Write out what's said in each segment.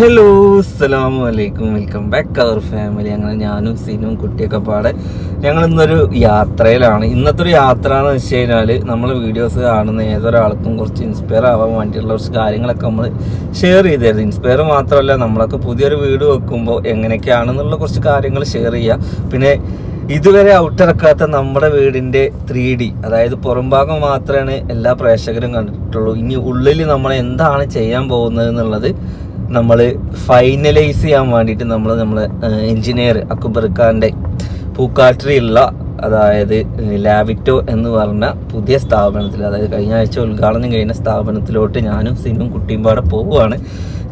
Hello അസ്സലാമു അലൈക്കും welcome back അവർ family അങ്ങനെ ഞാനും സീനും കുട്ടിയൊക്കെ പാടെ ഞങ്ങൾ ഇന്നൊരു യാത്രയിലാണ്. ഇന്നത്തെ ഒരു യാത്ര എന്ന് വെച്ച് കഴിഞ്ഞാൽ നമ്മൾ വീഡിയോസ് കാണുന്ന ഏതൊരാൾക്കും കുറച്ച് ഇൻസ്പയർ ആവാൻ വേണ്ടിയിട്ടുള്ള കുറച്ച് കാര്യങ്ങളൊക്കെ നമ്മൾ ഷെയർ ചെയ്തായിരുന്നു. ഇൻസ്പയർ മാത്രമല്ല നമ്മളൊക്കെ പുതിയൊരു വീട് വെക്കുമ്പോൾ എങ്ങനെയൊക്കെയാണെന്നുള്ള കുറച്ച് കാര്യങ്ങൾ ഷെയർ ചെയ്യുക പിന്നെ ഇതുവരെ ഔട്ടിറക്കാത്ത നമ്മുടെ വീടിന്റെ ത്രീ ഡി അതായത് പുറംഭാഗം മാത്രമാണ് എല്ലാ പ്രേക്ഷകരും കണ്ടിട്ടുള്ളൂ. ഇനി ഉള്ളിൽ നമ്മൾ എന്താണ് ചെയ്യാൻ പോകുന്നത് എന്നുള്ളത് നമ്മൾ ഫൈനലൈസ് ചെയ്യാൻ വേണ്ടിയിട്ട് നമ്മൾ നമ്മളെ എഞ്ചിനീയർ അക്ബർ ഖാന്റെ പൂക്കാട്ടിലുള്ള അതായത് ലാവിറ്റോ എന്ന് പറഞ്ഞ പുതിയ സ്ഥാപനത്തിൽ അതായത് കഴിഞ്ഞ ആഴ്ച ഉദ്ഘാടനം കഴിഞ്ഞ സ്ഥാപനത്തിലോട്ട് ഞാനും സിനും കുട്ടിയും പാടെ പോവുകയാണ്.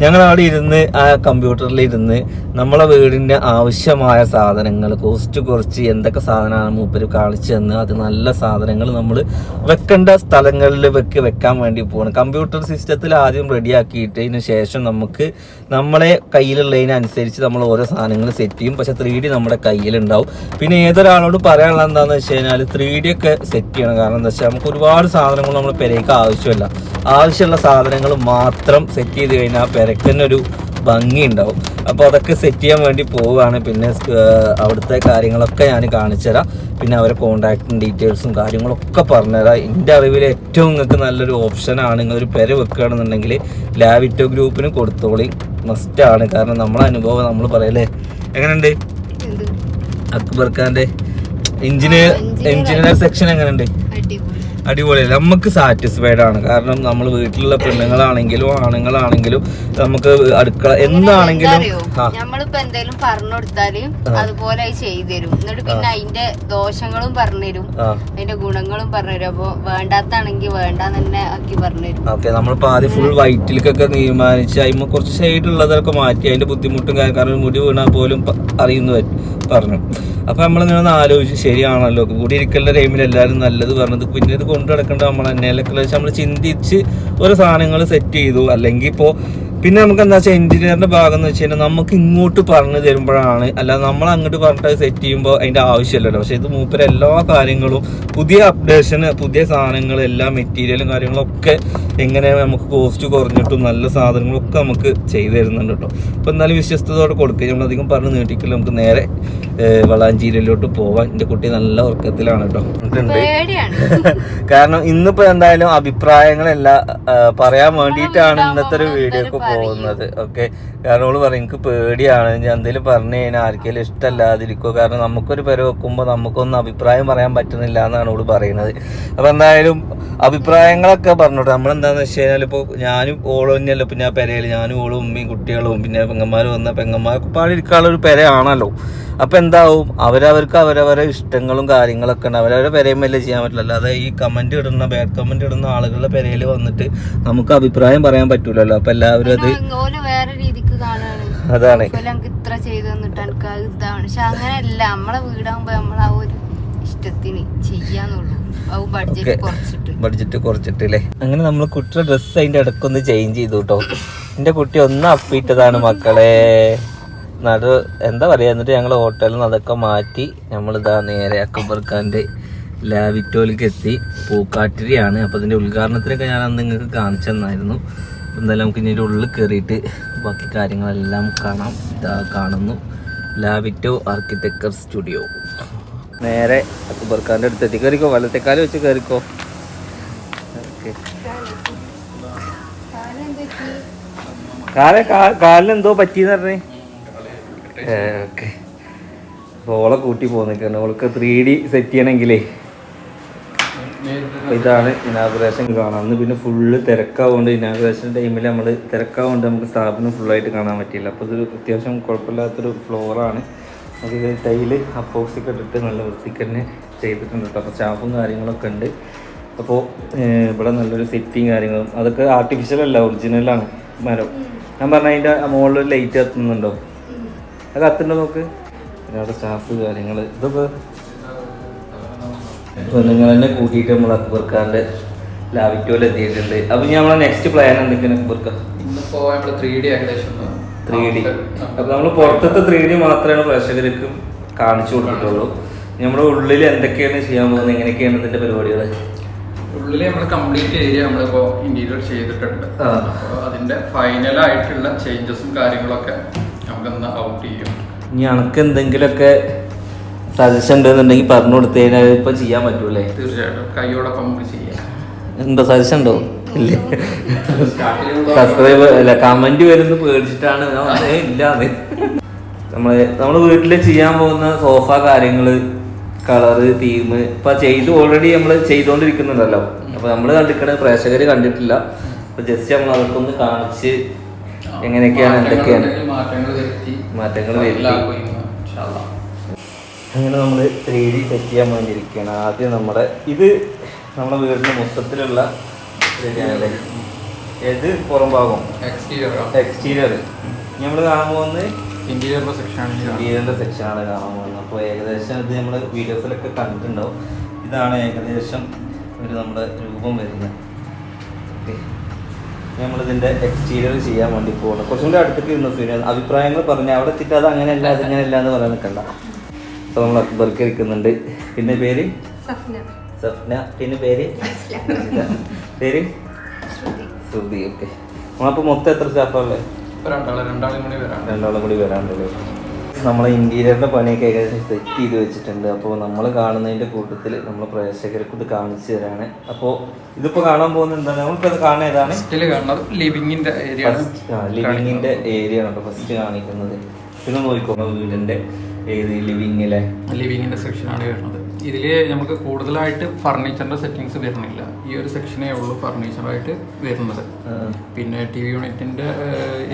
ഞങ്ങൾ അവിടെ ഇരുന്ന് ആ കമ്പ്യൂട്ടറിൽ ഇരുന്ന് നമ്മളെ വീടിന്റെ ആവശ്യമായ സാധനങ്ങൾ കോസ്റ്റ് കുറച്ച് എന്തൊക്കെ സാധനമാണ് മൂപ്പര് കാണിച്ചു തന്ന് അത് നല്ല സാധനങ്ങൾ നമ്മൾ വെക്കേണ്ട സ്ഥലങ്ങളിൽ വെക്ക് വെക്കാൻ വേണ്ടി പോകണം കമ്പ്യൂട്ടർ സിസ്റ്റത്തിൽ ആദ്യം റെഡിയാക്കിയിട്ടതിന് ശേഷം നമുക്ക് നമ്മളെ കയ്യിലുള്ളതിനനുസരിച്ച് നമ്മൾ ഓരോ സാധനങ്ങൾ സെറ്റ് ചെയ്യും. പക്ഷെ ത്രീ ഡി നമ്മുടെ കയ്യിലുണ്ടാവും. പിന്നെ ഏതൊരാളോട് പറയാനുള്ള എന്താണെന്ന് വെച്ച് കഴിഞ്ഞാൽ ത്രീ ഡി ഒക്കെ സെറ്റ് ചെയ്യണം. കാരണം എന്താ വെച്ചാൽ നമുക്ക് ഒരുപാട് സാധനങ്ങൾ നമ്മൾ പെരയ്ക്ക് ആവശ്യമില്ല. ആവശ്യമുള്ള സാധനങ്ങൾ മാത്രം സെറ്റ് ചെയ്ത് കഴിഞ്ഞാൽ ആ പെരയ്ക്ക് തന്നെ ഒരു ഭംഗി ഉണ്ടാവും അപ്പോൾ അതൊക്കെ സെറ്റ് ചെയ്യാൻ വേണ്ടി പോവുകയാണ്. പിന്നെ അവിടുത്തെ കാര്യങ്ങളൊക്കെ ഞാൻ കാണിച്ചുതരാം. പിന്നെ അവരെ കോൺടാക്റ്റും ഡീറ്റെയിൽസും കാര്യങ്ങളൊക്കെ പറഞ്ഞുതരാം. എന്റെ അറിവിൽ ഏറ്റവും നിങ്ങൾക്ക് നല്ലൊരു ഓപ്ഷനാണ് നിങ്ങൾ ഒരു പെര വെക്കുകയാണെന്നുണ്ടെങ്കിൽ ലാവിറ്റോ ഗ്രൂപ്പിന് കൊടുത്തോളി. ആണ്. കാരണം നമ്മളെ അനുഭവം നമ്മൾ പറയല്ലേ? എങ്ങനെയുണ്ട്? അക്ബർ ഖാന്റെ എഞ്ചിനീയർ എഞ്ചിനീയർ സെക്ഷൻ എങ്ങനെയുണ്ട്. അടിപൊളിയല്ല നമുക്ക് സാറ്റിസ്ഫൈഡ് ആണ്. കാരണം നമ്മൾ വീട്ടിലുള്ള പെണ്ണുങ്ങളാണെങ്കിലും ആണുങ്ങളാണെങ്കിലും നമുക്ക് അടുക്കള എന്താണെങ്കിലും നമ്മളിപ്പോ എന്തെങ്കിലും പറഞ്ഞു കൊടുത്താൽ അതുപോലെ അത് ചെയ്തു തരും എന്നിട്ട് പിന്നെ അതിന്റെ ദോഷങ്ങളും പറഞ്ഞുതരും. അതിന്റെ ഗുണങ്ങളും പറഞ്ഞുതരും. അപ്പൊ വേണ്ടാത്താണെങ്കിൽ വേണ്ടാന്ന് തന്നെ ആക്കി പറഞ്ഞുതരും. ഓക്കെ നമ്മളിപ്പോ ആദ്യം ഫുൾ വൈറ്റിലേക്കൊക്കെ തീരുമാനിച്ച് അതിന് കുറച്ച് സൈഡ് ഉള്ളതൊക്കെ മാറ്റി അതിന്റെ ബുദ്ധിമുട്ടും കാരണം മുടി വീണാൽ പോലും അറിയുന്നു പറഞ്ഞു. അപ്പൊ നമ്മൾ ഒന്ന് ആലോചിച്ച് ശരിയാണല്ലോ. കൂടി ഇരിക്കുന്ന ടൈമിൽ എല്ലാവരും നല്ലത് പറഞ്ഞത്. പിന്നെ ഇത് കൊണ്ടു നടക്കേണ്ട നമ്മൾ തന്നെ അല്ലെങ്കിൽ നമ്മൾ ചിന്തിച്ച് ഓരോ സാധനങ്ങൾ സെറ്റ് ചെയ്തു. അല്ലെങ്കിൽ ഇപ്പോൾ പിന്നെ നമുക്ക് എന്താ വെച്ചാൽ എഞ്ചിനീയറിന്റെ ഭാഗം എന്ന് വെച്ച് കഴിഞ്ഞാൽ നമുക്ക് ഇങ്ങോട്ട് പറഞ്ഞു തരുമ്പോഴാണ് അല്ലാതെ നമ്മൾ അങ്ങോട്ട് പറഞ്ഞിട്ട് സെറ്റ് ചെയ്യുമ്പോൾ അതിന്റെ ആവശ്യമില്ലല്ലോ പക്ഷെ ഇത് മൂപ്പര് എല്ലാ കാര്യങ്ങളും പുതിയ അപ്ഡേഷന് പുതിയ സാധനങ്ങൾ എല്ലാ മെറ്റീരിയലും കാര്യങ്ങളും ഒക്കെ എങ്ങനെ നമുക്ക് കോസ്റ്റ് കുറഞ്ഞിട്ടും നല്ല സാധനങ്ങളും ഒക്കെ നമുക്ക് ചെയ്തു തരുന്നുണ്ട് കേട്ടോ. അപ്പോൾ എന്നാലും വിശ്വസ്തയോടെ കൊടുക്കുക നമ്മൾ അധികം പറഞ്ഞ് നീട്ടിക്കില്ല. നമുക്ക് നേരെ വളാഞ്ചേരിയിലോട്ട് പോവാൻ എന്റെ കുട്ടി നല്ല ഉറക്കത്തിലാണ് കേട്ടോ. കാരണം ഇന്നിപ്പോ എന്തായാലും അഭിപ്രായങ്ങളെല്ലാം പറയാൻ വേണ്ടിയിട്ടാണ് ഇന്നത്തെ ഒരു വീഡിയോക്ക് പോകുന്നത് ഓക്കെ കാരണം ഓൾ പറയും എനിക്ക് പേടിയാണ്. ഞാൻ എന്തെങ്കിലും പറഞ്ഞു കഴിഞ്ഞാൽ ആർക്കെങ്കിലും ഇഷ്ടമല്ലാതിരിക്കുമോ കാരണം നമുക്കൊരു പേര് വെക്കുമ്പോൾ നമുക്കൊന്നും അഭിപ്രായം പറയാൻ പറ്റുന്നില്ല എന്നാണ് ഓൾ പറയുന്നത് അപ്പൊ എന്തായാലും അഭിപ്രായങ്ങളൊക്കെ പറഞ്ഞോട്ടെ. നമ്മളെന്താന്ന് വെച്ച് കഴിഞ്ഞാൽ ഇപ്പോൾ ഞാനും ഓളും തന്നെയല്ലോ. പിന്നെ ആ പെരയിൽ ഞാനും ഓളും ഉമ്മയും കുട്ടികളും പിന്നെ പെങ്ങന്മാരും വന്ന പെങ്ങന്മാരൊക്കെ പാടിയിരിക്കാനുള്ള ഒരു പെരയാണല്ലോ. അപ്പോൾ എന്താവും? അവരവർക്ക് അവരവരെ ഇഷ്ടങ്ങളും കാര്യങ്ങളൊക്കെ ഉണ്ട്. അവരവരെ പെരയുമല്ലേ ചെയ്യാൻ പറ്റില്ല അല്ലാതെ ഈ കമന്റ് ഇടുന്ന ബാഡ് കമന്റ് ഇടുന്ന ആളുകളുടെ പെരയിൽ വന്നിട്ട് നമുക്ക് അഭിപ്രായം പറയാൻ പറ്റൂലല്ലോ. അപ്പോൾ എല്ലാവരും ഓൽ വേറെ രീതിക്ക് കാണാണ്. അതാണ്. ഇത്ര ചെയ്തു തന്നിട്ട് എനിക്ക് ഇതാണ്. പക്ഷെ അങ്ങനെയല്ല. നമ്മളെ വീടാകുമ്പോ നമ്മൾ ആ ഒരു ഇഷ്ടത്തിന് ചെയ്യാന്നുള്ളൂ. ബഡ്ജറ്റ് കുറച്ചിട്ട്. കുറച്ചിട്ടില്ലേ? അങ്ങനെ നമ്മൾ കുട്ടിയുടെ ഡ്രസ്സ് അതിന്റെ ഇടക്കൊന്ന് ചേഞ്ച് ചെയ്തു കേട്ടോ എന്റെ കുട്ടി ഒന്ന് അപ്പിട്ടതാണ് മക്കളെ. നടു എന്താ പറയാ എന്നിട്ട് ഞങ്ങൾ ഹോട്ടലിൽ നിന്ന് അതൊക്കെ മാറ്റി നമ്മളിതാ നേരെ അക്ബർ ഖാന്റെ ലാവിറ്റോയിലേക്ക് എത്തി. പൂക്കാട്ടിരിയാണ്. അപ്പോൾ അതിന്റെ ഉദ്ഘാടനത്തിനൊക്കെ ഞാൻ അന്ന് നിങ്ങൾക്ക് കാണിച്ചു തന്നായിരുന്നു എന്തായാലും നമുക്ക് ഇതിന്റെ ഉള്ളിൽ കയറിയിട്ട് ബാക്കി കാര്യങ്ങളെല്ലാം കാണാം. ഇതാ കാണുന്നു. ലാവിറ്റോ ആർക്കിടെക്ചർ സ്റ്റുഡിയോ നേരെ അക്ബർ ഖാന്റെ അടുത്ത് എത്തി കയറിക്കോ വലത്തേക്കാലം വെച്ച് കയറിക്കോ ഓക്കെ. കാലെ കാലിന് എന്തോ പറ്റിയെന്ന് പറഞ്ഞേ. ഓക്കെ. അപ്പോൾ ഓളെ കൂട്ടി പോകുന്നൊക്കെയാണ് ഓൾക്ക് ത്രീ ഡി സെറ്റ് ചെയ്യണമെങ്കിലേ. ഇതാണ് ഇനാഗുറേഷൻ കാണാം. അന്ന് പിന്നെ ഫുള്ള് തിരക്കാവുകൊണ്ട് ഇനാഗുറേഷൻ ടൈമിൽ നമ്മൾ തിരക്കാവുകൊണ്ട് നമുക്ക് സ്ഥാപനം ഫുള്ളായിട്ട് കാണാൻ പറ്റിയില്ല. അപ്പോൾ ഇതൊരു അത്യാവശ്യം കുഴപ്പമില്ലാത്തൊരു ഫ്ലോറാണ് നമുക്ക് ടൈൽ അപ്പോക്സിക്ക് ഇട്ടിട്ട് നല്ല വൃത്തിക്ക് തന്നെ ചെയ്തിട്ടുണ്ട് കേട്ടോ. അപ്പോൾ സ്റ്റാഫും കാര്യങ്ങളൊക്കെ ഉണ്ട്. അപ്പോൾ ഇവിടെ നല്ലൊരു സെറ്റിങ് കാര്യങ്ങളും. അതൊക്കെ ആർട്ടിഫിഷ്യൽ അല്ല ഒറിജിനലാണ് മരം. ഞാൻ പറഞ്ഞ അതിന്റെ മുകളിൽ ലൈറ്റ് കത്തുന്നുണ്ടോ? അത് കത്തുന്നുണ്ടോ നോക്ക്? പിന്നെ അവിടെ സ്റ്റാഫ് കാര്യങ്ങൾ ഇതൊക്കെ അപ്പോൾ നിങ്ങൾ തന്നെ കൂട്ടിയിട്ട് നമ്മൾ അക്ബർക്കാന്റെ ലാവിറ്റോയിൽ എത്തിയിട്ടുണ്ട്. അപ്പോൾ ഇനി നമ്മളെ നെക്സ്റ്റ് പ്ലാൻ എന്തൊക്കെയാണ് അക്ബർക്ക ഇന്നിപ്പോ നമ്മൾ ത്രീ ഡി ഏകദേശം ഒന്ന് ത്രീ ഡി അപ്പോൾ നമ്മൾ പുറത്തത്തെ ത്രീ ഡി മാത്രമാണ് പ്രേക്ഷകർക്ക് കാണിച്ചു കൊടുത്തിട്ടുള്ളൂ. നമ്മുടെ ഉള്ളിൽ എന്തൊക്കെയാണ് ചെയ്യാൻ പോകുന്നത്? എങ്ങനെയൊക്കെയാണ് ഇതിന്റെ പരിപാടികൾ ഉള്ളിൽ നമ്മൾ കംപ്ലീറ്റ് ഏരിയ നമ്മളിപ്പോ ഇന്റീരിയർ ചെയ്തിട്ടുണ്ട്. അതിന്റെ ഫൈനൽ ആയിട്ടുള്ള ചേഞ്ചസും കാര്യങ്ങളൊക്കെ നമുക്കൊന്ന് ഔട്ട് ചെയ്യും. ഇനി എന്തെങ്കിലുമൊക്കെ സജഷൻ ഉണ്ടെന്നുണ്ടെങ്കിൽ പറഞ്ഞു കൊടുത്തു കഴിഞ്ഞാൽ ഇപ്പൊ ചെയ്യാൻ പറ്റൂലേ? തീർച്ചയായിട്ടും. കൈയോടൊപ്പം ചെയ്യാം. ഉണ്ടോ സജഷൻ ഉണ്ടോ ഇല്ല സബ്സ്ക്രൈബ് അല്ല കമന്റ് വരുന്ന പേടിച്ചിട്ടാണ്. ഇല്ലാതെ നമ്മളെ "ഏയ് ഇല്ലാന്ന്. നമ്മൾ വീട്ടിൽ ചെയ്യാൻ പോകുന്ന സോഫ കാര്യങ്ങൾ കളറ് തീം ഇപ്പൊ ചെയ്ത് ഓൾറെഡി നമ്മൾ ചെയ്തുകൊണ്ടിരിക്കുന്നുണ്ടല്ലോ അപ്പൊ നമ്മൾ കണ്ടിരിക്കണ പ്രേക്ഷകര് കണ്ടിട്ടില്ല. അപ്പൊ ജസ്റ്റ് നമ്മൾ അവർക്കൊന്ന് കാണിച്ച് എങ്ങനെയൊക്കെയാണ് എന്തൊക്കെയാണ്? മാറ്റങ്ങൾ വരുത്തി മാറ്റങ്ങൾ വരുത്തി. എല്ലാവർക്കും ഇൻഷാ അല്ലാ. അങ്ങനെ നമ്മൾ ത്രീ ഡി സെറ്റ് ചെയ്യാൻ വേണ്ടിയിരിക്കുകയാണ് ആദ്യം നമ്മുടെ ഇത് നമ്മുടെ വീടിന്റെ മൊത്തത്തിലുള്ള ഏത് പുറം ഭാഗം? എക്സ്റ്റീരിയർ. എക്സ്റ്റീരിയർ നമ്മൾ കാണാൻ പോകുന്നത് ആണ്. ഇത്. ഇന്റീരിയറിന്റെ സെക്ഷനാണ് കാണാൻ പോകുന്നത്. അപ്പോൾ ഏകദേശം ഇത് നമ്മൾ വീഡിയോസിലൊക്കെ കണ്ടിട്ടുണ്ടാവും. ഇതാണ് ഏകദേശം ഒരു നമ്മുടെ രൂപം വരുന്നത്. ഓക്കെ നമ്മളിതിന്റെ എക്സ്റ്റീരിയർ ചെയ്യാൻ വേണ്ടി പോകണം കുറച്ചും കൂടി അടുത്തിട്ട് ഇരുന്നു. അഭിപ്രായങ്ങൾ പറഞ്ഞു അവിടെ എത്തിയിട്ട് അത് അങ്ങനെയല്ല അതിങ്ങനെയല്ല എന്ന് പറയാൻ നിൽക്കണ്ട. അപ്പോൾ നമ്മൾ അക്ബർക്ക് ഇരിക്കുന്നുണ്ട് പിന്നെ പേര്? സഫ്ന. പിന്നെ പേര്? പേര്? ശ്രുതി. ഓക്കെ നമ്മളപ്പോൾ മൊത്തം എത്ര സ്റ്റാഫാണല്ലേ ഇപ്പൊ രണ്ടാൾ കൂടി വരാണ്ടല്ലേ രണ്ടാളും കൂടി വരാണ്ടല്ലോ നമ്മളെ ഇന്റീരിയറിന്റെ പണിയൊക്കെ ഏകദേശം സെറ്റ് ചെയ്ത് വെച്ചിട്ടുണ്ട്. അപ്പോൾ നമ്മൾ കാണുന്നതിന്റെ കൂട്ടത്തിൽ നമ്മൾ പ്രേക്ഷകർക്ക് ഇത് കാണിച്ചു തരാണ്. അപ്പോൾ ഇതിപ്പോ കാണാൻ പോകുന്നത് എന്താണ്? നമ്മളിപ്പോൾ ഇത് കാണുന്ന ഏതാണ്? ലിവിങ്ങിന്റെ ഏരിയ ലിവിങ്ങിന്റെ ഏരിയ ആണ് ഫസ്റ്റ് കാണിക്കുന്നത്. പിന്നെ നോക്കിക്കോ വീടിന്റെ. ഏത് ലിവിങ്ങിലെ ലിവിങ്ങിന്റെ സെക്ഷനാണ് വരുന്നത്. ഇതിൽ നമുക്ക് കൂടുതലായിട്ട് ഫർണിച്ചറിന്റെ സെറ്റിങ്സ് വരുന്നില്ല. ഈ ഒരു സെക്ഷനേ ഉള്ളൂ ഫർണിച്ചറായിട്ട് വരുന്നത്. പിന്നെ ടി വി യൂണിറ്റിന്റെ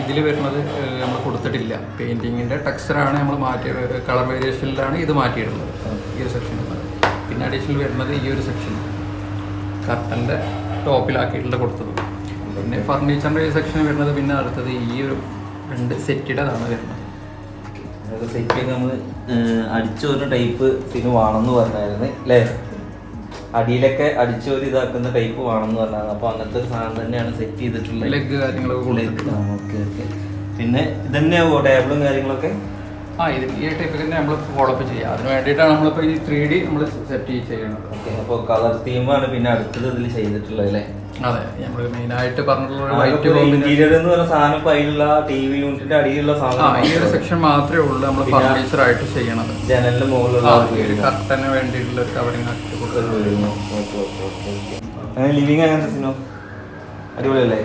ഇതിൽ വരുന്നത് നമ്മൾ കൊടുത്തിട്ടില്ല. പെയിന്റിങ്ങിന്റെ ടെക്സ്ചറാണ് നമ്മൾ മാറ്റി കളർ വേരിയേഷനിലാണ് ഇത് മാറ്റിയിടുന്നത് ഈ ഒരു സെക്ഷനിൽ പിന്നെ അഡീഷണൽ വരുന്നത് ഈ ഒരു സെക്ഷൻ കർട്ടന്റെ ടോപ്പിലാക്കിയിട്ടുള്ള കൊടുത്തത്. പിന്നെ ഫർണിച്ചറിന്റെ ഈ സെക്ഷൻ വരുന്നത് പിന്നെ അടുത്തത് ഈ ഒരു രണ്ട് സെറ്റിടതാണ് വരുന്നത്. അതൊക്കെ സെറ്റ് ചെയ്ത് നമ്മൾ അടിച്ചൊരു ടൈപ്പ് സിനിമ വേണമെന്ന് പറഞ്ഞായിരുന്നു അല്ലേ? അടിയിലൊക്കെ അടിച്ചൊരു ഇതാക്കുന്ന ടൈപ്പ് വേണമെന്ന് പറഞ്ഞായിരുന്നു. അപ്പോൾ അങ്ങനത്തെ ഒരു സാധനം തന്നെയാണ് സെറ്റ് ചെയ്തിട്ടുള്ളത്. ലെഗ് കാര്യങ്ങളൊക്കെ കൊടുത്തിട്ടുണ്ട് ഓക്കെ ഓക്കെ. പിന്നെ ഇതന്നെയാവോ ടേബിളും കാര്യങ്ങളൊക്കെ? ആ ഇത് ഈ ടൈപ്പ് തന്നെ നമ്മൾ ഫോളോ അപ്പ് ചെയ്യുക അതിന് വേണ്ടിയിട്ടാണ് നമ്മളിപ്പോൾ ഈ ത്രീ ഡി നമ്മൾ സെറ്റ് ചെയ്യുന്നത് ഓക്കെ അപ്പോൾ കളർ തീമാണ് പിന്നെ അടുത്തത് ഇതിൽ ചെയ്തിട്ടുള്ളത് അല്ലേ? അതെ നമ്മൾ മെയിനായിട്ട് പറഞ്ഞിട്ടുള്ള ഒരു വൈറ്റ് കോമ്പിനേഷൻ ഇന്റീരിയർ എന്ന് പറഞ്ഞ സാധനം ഇപ്പൊ അതിലുള്ള ടി വി യൂണിറ്റിന്റെ അടിയിലുള്ള സാധനം ഈ ഒരു സെക്ഷൻ മാത്രമേ ഉള്ളൂ നമ്മൾ ഫർണിച്ചർ ആയിട്ട് ചെയ്യണത്. ജനലിന്റെ മുകളിലുള്ള. കർട്ടന് വേണ്ടിയിട്ടുള്ള ഒരു കവറിങ് ആക്കി ലിവിങ് അങ്ങനത്തെ അടിപൊളിയല്ലേ?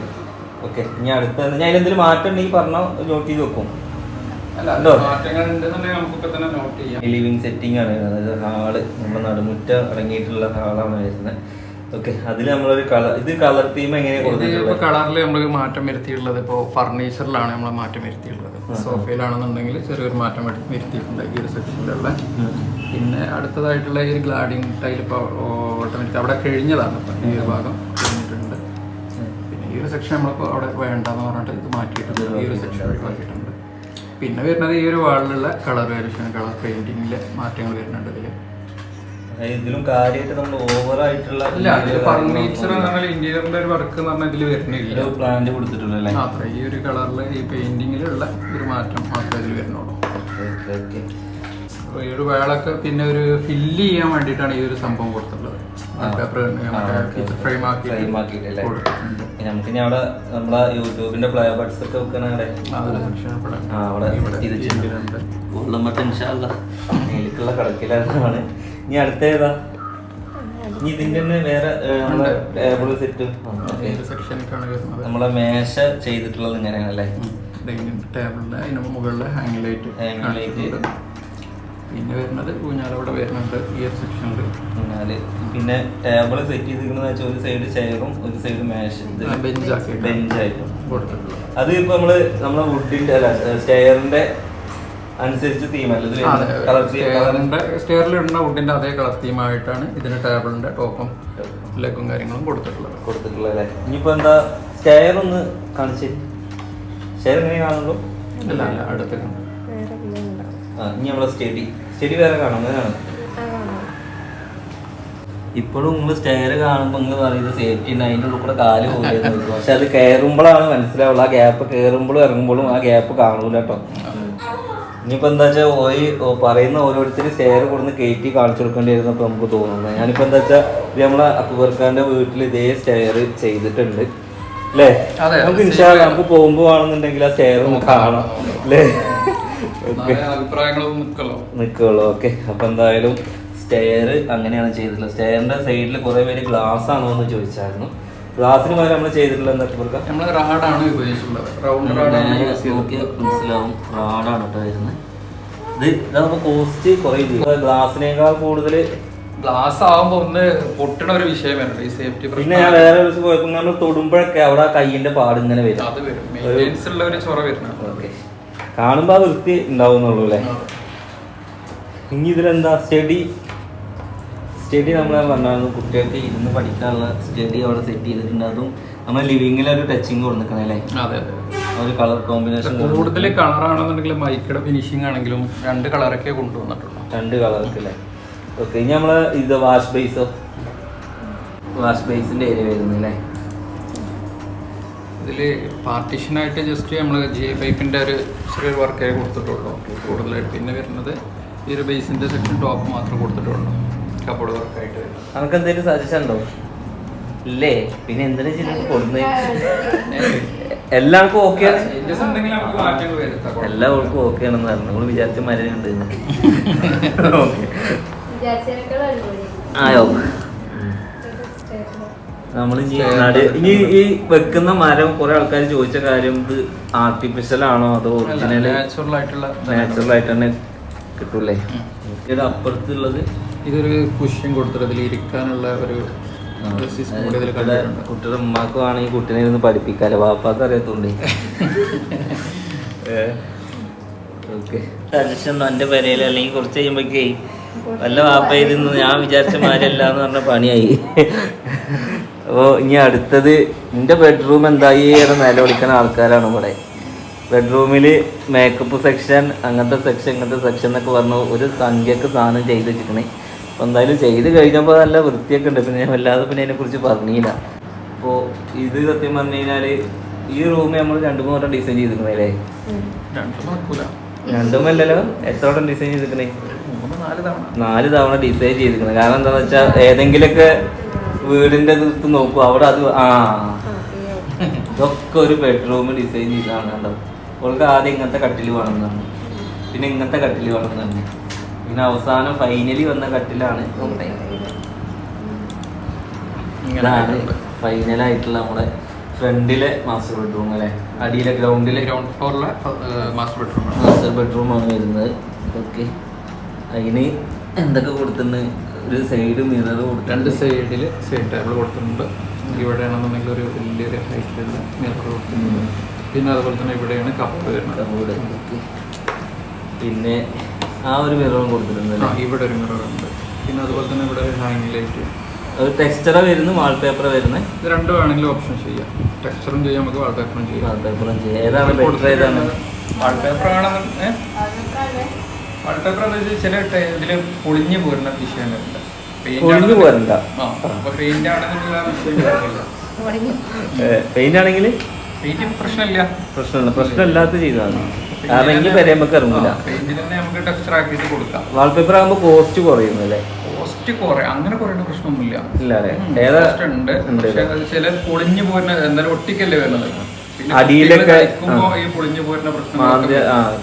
ഓക്കെ ഇനി അടുത്ത ഞാൻ എന്തെങ്കിലും മാറ്റം ഉണ്ടെങ്കിൽ പറഞ്ഞാൽ നോട്ട് ചെയ്ത് വെക്കും. ലിവിങ് സെറ്റിംഗ് ആണ്. അതായത് ഹാൾ നമ്മുടെ നടുമുറ്റ അടങ്ങിയിട്ടുള്ള ഹാളാണ് വരുന്നത്. ഓക്കെ അതിൽ നമ്മളൊരു കളർ ഇത് കളർ തീം എങ്ങനെയാണ് കൊടുത്തിട്ടുള്ളത്? കളറിൽ നമ്മൾ മാറ്റം വരുത്തിയിട്ടുള്ളത് ഇപ്പോൾ ഫർണിച്ചറിലാണ് നമ്മൾ മാറ്റം വരുത്തിയിട്ടുള്ളത്. സോഫയിലാണെന്നുണ്ടെങ്കിൽ ചെറിയൊരു മാറ്റം വരുത്തി- വരുത്തിയിട്ടുണ്ട് ഈ ഒരു സെക്ഷനിലുള്ള പിന്നെ അടുത്തതായിട്ടുള്ള ഈ ഒരു ഗ്ലാഡിങ് ടൈൽ ഇപ്പോൾ ഓട്ടോമാറ്റിക് അവിടെ കഴിഞ്ഞതാണ് ഇപ്പം ഈ ഒരു ഭാഗം കഴിഞ്ഞിട്ടുണ്ട്. പിന്നെ ഈ ഒരു സെക്ഷൻ നമ്മളിപ്പോൾ അവിടെ വേണ്ടെന്ന് പറഞ്ഞിട്ട് ഇത് മാറ്റിയിട്ടുണ്ട്. ഈ ഒരു സെക്ഷൻ ഒഴിവാക്കിയിട്ടുണ്ട് പിന്നെ വരുന്നത് ഈ ഒരു വാളിലുള്ള കളർ വേരിയേഷൻ കളർ പെയിന്റിങ്ങിലെ മാറ്റങ്ങൾ വരുന്നുണ്ട് ഇതിൽ ഇതിലും കാര്യമായിട്ട് നമ്മൾ ഓവറായിട്ടുള്ള ഇന്റീരിയറിന്റെ ഒരു വർക്ക് എന്ന് പറഞ്ഞാൽ ഇതിൽ വരുന്നില്ല. പ്ലാന്റ് കൊടുത്തിട്ടുള്ളല്ലേ മാത്രമേ ഈ ഒരു കളറിൽ ഈ പെയിന്റിങ്ങിലുള്ള ഒരു മാറ്റം മാത്രമേ ഇതിൽ വരുന്നുള്ളൂ. ഈ ഒരു വേളൊക്കെ പിന്നെ ഒരു ഫില്ല് ചെയ്യാൻ വേണ്ടിയിട്ടാണ് ഈ ഒരു സംഭവം കൊടുത്തിട്ടുള്ളത്. നമുക്ക് അവിടെ നമ്മളെ യൂട്യൂബിന്റെ പ്ലേ ബഡ്സ് ഒക്കെ വെക്കണേ അവിടെ? set ചെയ്ത് ചെയ്തിട്ടുണ്ട്. മറ്റേ കടക്കിലാണ് ഇനി അടുത്ത ഏതാ? ഇനി ഇതിന്റെ തന്നെ വേറെ. ടേബിൾ സെറ്റ് നമ്മളെ മേശ ചെയ്തിട്ടുള്ളത് ഇങ്ങനെയാണല്ലേ ഡൈനിങ് ടേബിളിൽ അതിന് മുകളിൽ ഹാങ് ലൈറ്റ് ലൈറ്റ് പിന്നെ വരുന്നത് ഊഞ്ഞാലവിടെ വരുന്നുണ്ട്. സെക്ഷനിൽ പിന്നെ ടേബിൾ സെറ്റ് ചെയ്തിരിക്കുന്നത് വെച്ചാൽ ഒരു സൈഡ് ചെയറും ഒരു സൈഡ് മേശ. ബെഞ്ചായിട്ടും കൊടുത്തിട്ടുള്ളത്. അത് ഇപ്പൊ നമ്മൾ നമ്മളെ വുഡിന്റെ അല്ല സ്റ്റെയറിന്റെ അനുസരിച്ച് തീം സ്റ്റെയറിലിടുന്ന വുഡിന്റെ അതേ. കളർ തീമായിട്ടാണ് ഇതിന്റെ ടേബിളിന്റെ ടോപ്പും ലെഗും കാര്യങ്ങളും കൊടുത്തിട്ടുള്ളത്. കൊടുത്തിട്ടുള്ളത് അല്ലേ? ഇനിയിപ്പോ എന്താ സ്റ്റെയർ ഒന്ന് കാണിച്ച് സ്റ്റെയർ എങ്ങനെ കാണുള്ളൂ? അല്ല അല്ല അടുത്ത് ആ ഇനി നമ്മളെ സ്റ്റഡി. സ്റ്റഡി വേറെ കാണുന്നതാണ് ഇപ്പോഴും നിങ്ങൾ സ്റ്റെയർ കാണുമ്പോൾ നിങ്ങൾ പറയുന്നത് സേഫ്റ്റി ഉണ്ട് അതിന്റെ ഉള്ളിൽ കൂടെ കാൽ പോകുന്നത് പക്ഷെ അത് കയറുമ്പോഴാണ് മനസ്സിലാവുള്ളൂ. ആ ഗ്യാപ്പ് കയറുമ്പോഴും ഇറങ്ങുമ്പോഴും ആ ഗ്യാപ്പ് കാണൂല കേട്ടോ ഇനിയിപ്പോ എന്താ വെച്ചാൽ ഓയി പറയുന്ന ഓരോരുത്തർ ഷെയർ കൊടുന്ന് കയറ്റി കാണിച്ചു കൊടുക്കേണ്ടി ഇപ്പൊ നമുക്ക് തോന്നുന്നത്. ഞാനിപ്പോ എന്താ വെച്ചാൽ ഇത് നമ്മളെ അക്ബർഖാന്റെ വീട്ടിൽ ഇതേ ഷെയർ ചെയ്തിട്ടുണ്ട്. അല്ലേ നമുക്ക് ഇൻഷാ നമുക്ക് പോകുമ്പോ ആണെന്നുണ്ടെങ്കിൽ ആ ഷെയർ നമുക്ക് കാണാം. അല്ലേ നിൽക്കുള്ളൂ ഓക്കെ. അപ്പൊ എന്തായാലും സ്റ്റെയർ അങ്ങനെയാണ് ചെയ്തിട്ടുള്ളത്. സ്റ്റെയറിന്റെ സൈഡിൽ കുറെ പേര് ഗ്ലാസ് ആണോ എന്ന് ചോദിച്ചായിരുന്നു. ഗ്ലാസിന് പകരം നമ്മൾ ചെയ്തിട്ടുള്ള എന്താ നമ്മൾ റാഡാണ് ഉപയോഗിച്ചിട്ടുള്ളത്. റൗണ്ട് റാഡാണ് യൂസ് ചെയ്തിട്ടുള്ളത് മനസ്സിലാവും റാഡാണ് കേട്ടോ വരുന്നത്. ഇത് ഇതാകുമ്പോൾ കോസ്റ്റ് ഗ്ലാസിനേക്കാൾ കൂടുതൽ ഗ്ലാസ് ആവുമ്പോ ഒന്ന് പൊട്ടണ ഒരു വിഷയം വരണം ഈ സേഫ്റ്റി പിന്നെ ഞാൻ വേറെ ദിവസം പോയപ്പോൾ നമ്മൾ തൊടുമ്പോഴൊക്കെ അവിടെ കൈയിന്റെ പാട് ഇങ്ങനെ വരും. അത് വരും. മെയിന്റെനൻസ് ഉള്ള ഒരു ചൊറ വരുന്ന ഓക്കെ. കാണുമ്പോൾ ആ വൃത്തി ഉണ്ടാവുന്നുള്ളൂ അല്ലേ? ഇനി ഇതിലെന്താ? സ്റ്റഡി സ്റ്റഡി നമ്മൾ പറഞ്ഞാലും കുട്ടികൾക്ക് ഇരുന്ന് പഠിക്കാനുള്ള സ്റ്റഡി അവിടെ സെറ്റ് ചെയ്തിട്ടുണ്ട്. അതും നമ്മൾ ലിവിങ്ങിൽ ഒരു ടച്ചിങ് കൊടുക്കണം അല്ലേ? അതെ അതെ. ഒരു കളർ കോമ്പിനേഷൻ കൂടുതൽ കളറാണെന്നുണ്ടെങ്കിൽ മൈക്കയുടെ ഫിനിഷിംഗ് ആണെങ്കിലും രണ്ട് കളറൊക്കെ കൊണ്ടുവന്നിട്ടുള്ളൂ രണ്ട് കളറൊക്കെ അല്ലേ? ഓക്കെ ഇനി നമ്മൾ ഇത് വാഷ് ബേസോ വാഷ് ബേസിന്റെ ഏരിയ വരുന്നില്ലേ ഇതിൽ പാർട്ടീഷനായിട്ട് ജസ്റ്റ് നമ്മൾ ജി പൈപ്പിന്റെ പൈപ്പിന്റെ ഒരു ചെറിയൊരു വർക്കേ കൊടുത്തിട്ടുള്ളൂ. കൂടുതലായിട്ട് പിന്നെ വരുന്നത് ഈ ഒരു ബേസിന്റെ സെക്ഷൻ ടോപ്പ് മാത്രം കൊടുത്തിട്ടുള്ളൂ. കബോർഡ് വർക്കായിട്ട് വരുന്നത്. നമുക്ക് എന്തെങ്കിലും സജഷൻ ഉണ്ടോ ഇല്ലേ? പിന്നെ എന്തിനാ ചെയ്യുന്നത് കൊടുക്കുന്നത് എല്ലാവർക്കും ഓക്കെ. എല്ലാവർക്കും ഓക്കെ ആണെന്ന് പറഞ്ഞു. നമ്മൾ വിചാരിച്ച മരുന്നുണ്ട് ആയോ നമ്മൾ ഇനി ഈ വെക്കുന്ന മരം കുറെ ആൾക്കാർ ചോദിച്ച കാര്യം ഇത് ആർട്ടിഫിഷ്യൽ ആണോ അതോ ഒറിജിനൽ നാച്ചുറൽ ആയിട്ടുള്ള നാച്ചുറൽ ആയിട്ട് തന്നെ കിട്ടൂലേ ഇത് അപ്പുറത്തുള്ളത് ഇതൊരു കുഷ്യൻ കൊടുത്തിട്ട് അതിൽ ഇരിക്കാനുള്ള ഒരു കുട്ടിയുടെ ഉമ്മാക്കും ആണെങ്കിൽ കുട്ടീനെ ഇരുന്ന് പഠിപ്പിക്കാലോ. വാപ്പാക്ക് അറിയത്തുണ്ട് എന്റെ പെരയിൽ അല്ലെങ്കിൽ കുറച്ച് കഴിയുമ്പോഴേക്കേ വല്ല വാപ്പ ഇരുന്ന് ഞാൻ വിചാരിച്ച മാരല്ല എന്ന് പറഞ്ഞ പണിയായി. അപ്പോൾ ഇനി അടുത്തത് എന്റെ ബെഡ്റൂം എന്തായി? എന്ന് നിലവിളിക്കുന്ന ആൾക്കാരാണ് ഇവിടെ. ബെഡ്റൂമിൽ മേക്കപ്പ് സെക്ഷൻ അങ്ങനത്തെ സെക്ഷൻ ഇങ്ങനത്തെ സെക്ഷൻ എന്നൊക്കെ പറഞ്ഞു ഒരു സംഖ്യക്ക് സാധനം ചെയ്ത് വെച്ചിരിക്കണേ. അപ്പോൾ എന്തായാലും ചെയ്ത് കഴിഞ്ഞപ്പോൾ നല്ല വൃത്തിയൊക്കെ ഉണ്ട്. പിന്നെ ഞാൻ വല്ലാതെ പിന്നെ അതിനെക്കുറിച്ച് പറഞ്ഞില്ല. അപ്പോൾ ഇത് സത്യം പറഞ്ഞു കഴിഞ്ഞാൽ ഈ റൂം നമ്മൾ രണ്ടു മൂന്ന് വട്ടം ഡിസൈൻ ചെയ്തിരിക്കുന്നേ രണ്ടും അല്ലല്ലോ. രണ്ടുമല്ലല്ലോ എത്ര വട്ടം ഡിസൈൻ ചെയ്തിരിക്കണേ നാല് തവണ. ഡിസൈൻ ചെയ്തിരിക്കുന്നത്. കാരണം എന്താണെന്ന് വെച്ചാൽ ഏതെങ്കിലുമൊക്കെ വീടിന്റെ തീർത്ത് നോക്കും അവിടെ അത് ആ. ഇതൊക്കെ ഒരു ബെഡ്റൂം ഡിസൈൻ ചെയ്താണ് കണ്ടോ. അവൾക്ക് ആദ്യം ഇങ്ങനത്തെ കട്ടിൽ വേണമെന്നാണ് പിന്നെ ഇങ്ങനത്തെ കട്ടിൽ വേണമെന്നാണ് പിന്നെ അവസാനം ഫൈനലി വന്ന കട്ടിലാണ്. ഫൈനലായിട്ടുള്ള നമ്മുടെ ഫ്രണ്ടിലെ മാസ്റ്റർ ബെഡ്റൂം അല്ലേ? അടിയിലെ ഗ്രൗണ്ടിലെ ഗ്രൗണ്ട് ഫ്ലോറിലെ മാസ്റ്റർ ബെഡ്റൂം ആണ്. ബെഡ്റൂം ആണ് വരുന്നത്. ഓക്കെ. അതിന് എന്തൊക്കെ കൊടുത്തിട്ടുണ്ട്? ഒരു സൈഡ് മിറർ രണ്ട് കൊടുത്തിട്ടുണ്ട് സൈഡിൽ സൈഡ് ടേബിൾ കൊടുത്തിട്ടുണ്ട്. ഇവിടെ ആണെന്നുണ്ടെങ്കിൽ ഒരു വലിയൊരു ഹൈറ്റിലുള്ള മിറർ കൊടുത്തിട്ടുണ്ട്. പിന്നെ അതുപോലെ തന്നെ ഇവിടെയാണ് കപ്പ് വരുന്നത്. പിന്നെ ആ ഒരു മിററും കൊടുത്തിട്ടുണ്ട് ആ, ഇവിടെ ഒരു മിറർ ഉണ്ട്. പിന്നെ അതുപോലെ തന്നെ ഇവിടെ ഒരു ഹാങ്ങിങ് ലൈറ്റ് ഒരു ടെക്സ്ചറ വരുന്നു വാൾപേപ്പർ വരുന്നത്? ഇത് രണ്ടും വേണമെങ്കിലും ഓപ്ഷൻ ചെയ്യാം. ടെക്സ്ചറും ചെയ്യാം നമുക്ക് വാൾപേപ്പറും ചെയ്യാം. വാൾപേപ്പറും ചെയ്യാം. ഏതാണ് ബെറ്റർ ഏതാണ്? വാൾപേപ്പർ ആണെന്ന് വാൾപേപ്പർ എന്ന് വെച്ചാൽ ചില ടൈ- ഇതിൽ പൊളിഞ്ഞു പോരുന്ന വിഷയം വരുന്നുണ്ട് Paint പൊളിഞ്ഞു പോരണ്ട. പെയിന്റ് ആണെന്നുള്ള ആ വിഷയം വരുന്നില്ല പെയിന്റ് ആണെങ്കിൽ? പെയിന്റ് പ്രശ്നമില്ല. പ്രശ്നമില്ല. പ്രശ്നമില്ലാത്ത ചെയ്താണ് കാരണം ഇനി ഇറങ്ങില്ല തന്നെ നമുക്ക് കൊടുക്കാം. വാൾപേപ്പർ ആകുമ്പോൾ കോസ്റ്റ് കുറയുന്നു അല്ലേ? കോസ്റ്റ് കുറേ അങ്ങനെ കുറയേണ്ട പ്രശ്നമൊന്നുമില്ല. ഇല്ല അല്ലേ? ഏതാ? ഉണ്ട്. ചില പൊളിഞ്ഞു പോരുന്ന എന്തായാലും ഒട്ടിക്കല്ലേ വരുന്നത്? അടിയിലൊക്കെ,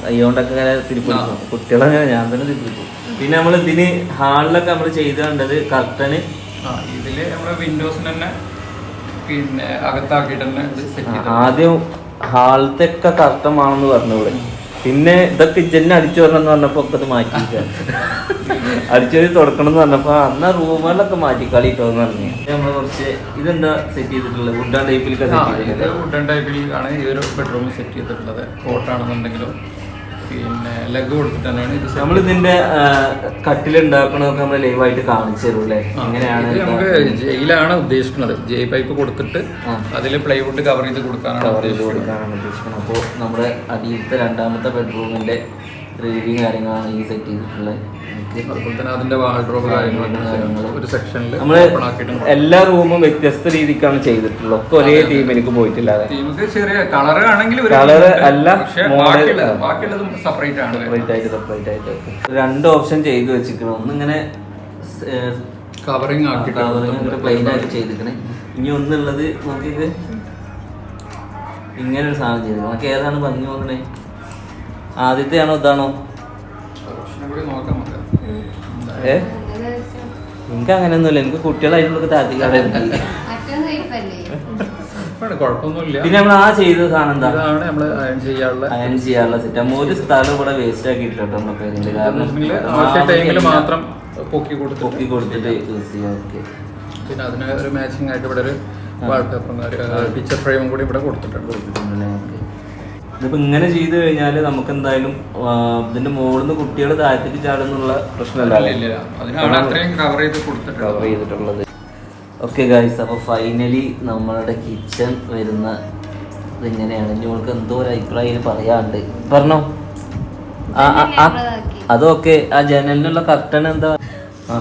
അയ്യോണ്ടൊക്കെ ഇങ്ങനെ തിരിപ്പിടിക്കും കുട്ടികളങ്ങനെ ഞാൻ തന്നെ തിരിപ്പിടിക്കും പിന്നെ നമ്മൾ ഇതിന് ഹാളിലൊക്കെ നമ്മൾ ചെയ്ത് കണ്ടത് കർട്ടന്. ഇതിൽ നമ്മുടെ വിൻഡോസിന് തന്നെ പിന്നെ അകത്താക്കിയിട്ട് തന്നെ ആദ്യം ഹാളത്തെ ഒക്കെ കർട്ടമാണെന്ന് പറഞ്ഞു ഇവിടെ. പിന്നെ ഇതൊക്കെ ഇജ്ജന്നെ അടിച്ചു വരണം എന്ന് പറഞ്ഞപ്പോ ഒക്കെ അത് മാറ്റി അടിച്ചൊരു തുടക്കണം എന്ന് പറഞ്ഞപ്പോ അന്ന് റൂമുകളിലൊക്കെ മാറ്റി കളിയിട്ടോ എന്ന് പറഞ്ഞു. നമ്മൾ കുറച്ച് ഇതെന്താ സെറ്റ് ചെയ്തിട്ടുള്ളത്? വുഡ് ആൻഡ് ടൈപ്പിലൊക്കെ വുഡൻ ടൈപ്പിൽ ആണ് ഈ ഒരു ബെഡ്റൂം സെറ്റ് ചെയ്തിട്ടുള്ളത്. കോട്ടാണെന്നുണ്ടെങ്കിലും പിന്നെ ലെഗ് കൊടുത്തിട്ട് തന്നെയാണ് ഇത് നമ്മൾ ഇതിന്റെ കട്ടിലുണ്ടാക്കണമൊക്കെ നമ്മൾ ലൈവായിട്ട് കാണിച്ചു ആ, എങ്ങനെയാണ് ഇത് നമുക്ക് ജയിലാണ് ഉദ്ദേശിക്കുന്നത്. ജെയ് പൈപ്പ് കൊടുത്തിട്ട്. അതിൽ പ്ലൈവുഡ് കവർ ചെയ്ത് കൊടുക്കാനാണ് കവർ ചെയ്ത് ഉദ്ദേശിക്കുന്നത്. കൊടുക്കാനാണ് ഉദ്ദേശിക്കുന്നത്. അപ്പോൾ നമ്മുടെ അടിയിലത്തെ രണ്ടാമത്തെ ബെഡ്റൂമിന്റെ ത്രീ കാര്യങ്ങളാണ് ഈ സെറ്റ് ചെയ്തിട്ടുള്ളത്. അതുപോലെ തന്നെ അതിന്റെ വാൾഡ്രോബ് കാര്യങ്ങളൊക്കെ കാര്യങ്ങൾ. ഒരു സെക്ഷനിൽ നമ്മൾ എല്ലാ റൂമും വ്യത്യസ്ത രീതിക്കാണ് ചെയ്തിട്ടുള്ളത്. ഒക്കെ ഒരേ തീം എനിക്ക് പോയിട്ടില്ല. അതെ. ടീമുക്ക് ചെറിയ കളർ ആണെങ്കിൽ Colour അല്ല, ബാക്കിയുള്ളത് സെപ്പറേറ്റ് ആണ്. സെപ്പറേറ്റ് ആയിട്ട് സെപ്പറേറ്റ് ആയിട്ട് രണ്ട് ഓപ്ഷൻ ചെയ്ത് വെച്ചിരിക്കണം. ഒന്നിങ്ങനെ കവറിങ് പ്ലെയിൻ ആയിട്ട് ചെയ്തിരിക്കണേ. ഇനി ഒന്നുള്ളത് നോക്കിയത് ഇങ്ങനെ ഒരു സാധനം ചെയ്തു നമുക്ക് ഏതാണ് ഭംഗി നോക്കണേ? ആദ്യത്തെ ആണോ ഇതാണോ നോക്കാം. ഏ? എനിക്ക് അങ്ങനെയൊന്നുമില്ല. എനിക്ക് കുട്ടികളായിട്ടുള്ള ഇവിടെ കുഴപ്പമൊന്നുമില്ല. പിന്നെ നമ്മൾ ആ ചെയ്ത സാധനം എന്താ? ഇതാണ് നമ്മൾ അയൺ ചെയ്യാനുള്ള സെറ്റ് ഒരു സ്ഥലം ഇവിടെ വേസ്റ്റ് ആക്കിയിട്ടില്ല നമ്മുടെ പേരിൽ കാരണം. മാത്രം പൊക്കി കൊടുത്ത് പൊക്കി കൊടുത്തിട്ട് യൂസ് ചെയ്യാം. ഓക്കെ പിന്നെ അതിന് ഒരു മാച്ചിങ് ആയിട്ട് ഇവിടെ ഒരു വാൾപേപ്പറും പിക്ചർ ഫ്രെയിമും കൂടി ഇവിടെ കൊടുത്തിട്ടുണ്ട്. ഇതിപ്പോ ഇങ്ങനെ ചെയ്ത് കഴിഞ്ഞാൽ നമുക്ക് എന്തായാലും ഇതിന്റെ മുകളിൽ നിന്ന് കുട്ടികൾ താഴത്തേക്ക് ചാടുന്നുള്ള പ്രശ്നമല്ല. ഓക്കെ ഗായ്സ് അപ്പോൾ ഫൈനലി നമ്മളുടെ കിച്ചൺ വരുന്ന ഇതിങ്ങനെയാണ്? നിങ്ങൾക്ക് എന്തോ ഒരു അഭിപ്രായം പറയാണ്ട് പറഞ്ഞോ? അതൊക്കെ ആ ജനലിനുള്ള കർട്ടൺ എന്താ? ആ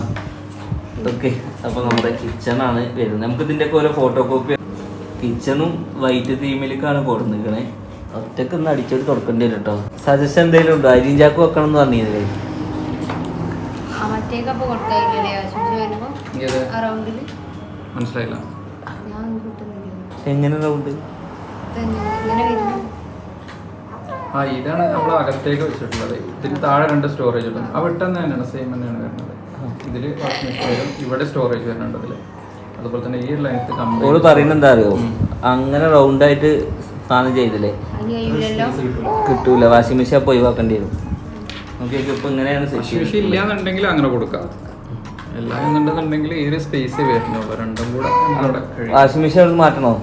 ഓക്കെ അപ്പോൾ നമ്മുടെ കിച്ചണാണ് വരുന്നത്. നമുക്ക് ഇതിന്റെയൊക്കെ ഓരോ ഫോട്ടോ കോപ്പി കിച്ചണും വൈറ്റ് തീമിലേക്കാണ് കൊടുന്നിരിക്കണേ. ഒറ്റയ്ക്ക് ഒന്ന് അടിച്ചോട്ട് തുറക്കേണ്ടി വരും കേട്ടോ സജഷൻ എന്തെങ്കിലും ഉണ്ടോ? അരിയും ചാക്ക് വെക്കണം എന്ന് പറഞ്ഞില്ലേ? മനസ്സിലായില്ല. എങ്ങനെ റൗണ്ട്? ആ ഇതാണ് നമ്മൾ അകത്തേക്ക് വെച്ചിട്ടുള്ളത്. ഇതിന് താഴെ രണ്ട് സ്റ്റോറേജ് ഉണ്ട്. ആ വിട്ടെന്ന് തന്നെയാണ് സെയിം തന്നെയാണ് വരുന്നത്. ഇതിൽ വാഷിംഗ് മെഷീൻ വരും. ഇവിടെ സ്റ്റോറേജ് വരുന്നുണ്ട് ഇതിൽ അതുപോലെ തന്നെ ഈ ലെങ്ത് കമ്പനി പറയുന്നത് എന്താ അറിയോ? അങ്ങനെ റൗണ്ട് ആയിട്ട് സാധനം ചെയ്തില്ലേ? കിട്ടൂല. വാഷിംഗ് മെഷീൻ അപ്പൊ ഒഴിവാക്കേണ്ടി വരും. ഓക്കെ ഇപ്പൊ ഇങ്ങനെയാണ് സെറ്റ് വാഷിംഗ് മെഷീൻ ഇല്ലാന്നുണ്ടെങ്കിൽ അങ്ങനെ കൊടുക്കാം. എല്ലാം എന്നുണ്ടെന്നുണ്ടെങ്കിൽ ഈ ഒരു സ്പേസ് വരുന്നുള്ളൂ. രണ്ടും കൂടെ അവിടെ കഴിയും. വാഷിംഗ് മെഷീൻ മാറ്റണോ.